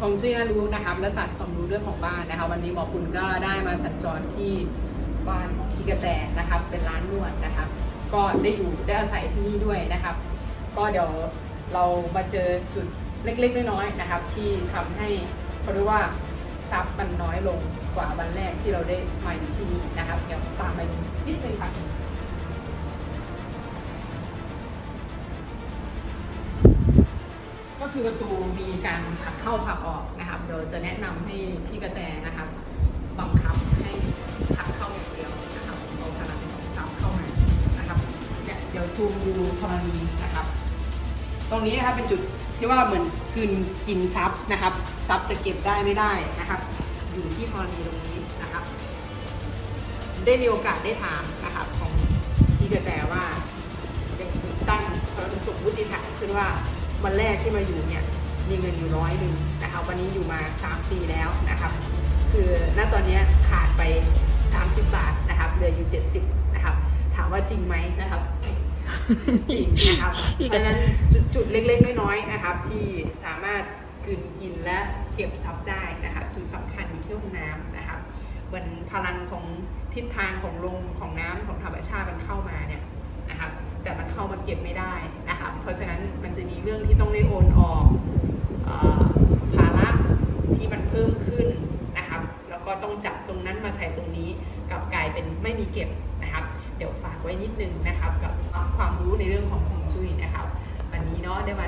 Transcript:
ของจุ้ยน่ารู้นะครับและศาสตร์ความรู้เรื่องของบ้านนะคะวันนี้หมอคุณก็ได้มาสัญจรที่บ้านพี่กระแตนะครับ เป็นร้านนวดนะครับ ก็ได้อยู่ได้อาศัยที่นี่ด้วยนะครับ ก็เดี๋ยวเรามาเจอจุดเล็กๆน้อยๆนะครับ ที่ทำให้เขาเรียกว่าซับมันน้อยลงกว่าวันแรกที่เราได้มาอยู่ที่นี่นะครับเดี๋ยวตามไปดูนิดนึงค่ะ คือประตูมีการผลักเข้าผลักออกนะครับเดี๋ยวจะแนะนำให้พี่กระแตนะครับ บังคับให้ผลักเข้าอย่างเดียวนะครับเอาพลังของซับเข้ามานะครับเนี่ยเดี๋ยวซูมดูธรณีนะครับ ตรงนี้นะครับเป็นจุดที่ว่าเหมือนคืนกินซับนะครับซับจะเก็บได้ไม่ได้นะครับ อยู่ที่ธรณีตรงนี้นะครับ ได้มีโอกาสได้ถามนะครับ ของพี่กระแตว่ายังตั้งความสมมติฐานขึ้นว่า วันแรกที่มาอยู่เนี่ยมีเงินอยู่ร้อยหนึ่งนะครับวันนี้อยู่มา 3 ปีแล้วนะครับคือณตอนเนี้ยขาดไป 30 บาทนะครับเหลืออยู่ 70นะครับถามว่าจริงไหมนะครับจริงนะครับพี่เพก็ราะฉะนั้นจุดจุดเล็กๆน้อยๆนะครับ ที่สามารถกลืนกินและเก็บซับได้นะครับจุดสำคัญอยู่ที่ห้องน้ำนะครับวันพลังของทิศทางของลมของน้ำของธรรมชาติมันเข้ามาเนี่ย นะคะแต่มันเข้ามาเก็บไม่ได้นะครับเพราะฉะนั้นมันจะมีเรื่องที่ต้องได้โอนออกภาระที่มันเพิ่มขึ้นนะครับ แล้วก็ต้องจับตรงนั้นมาใส่ตรงนี้กับกลายเป็นไม่มีเก็บนะครับ เดี๋ยวฝากไว้นิดนึงนะครับ กับความรู้ในเรื่องของฮวงจุ้ยนะครับ วันนี้เนาะได้มา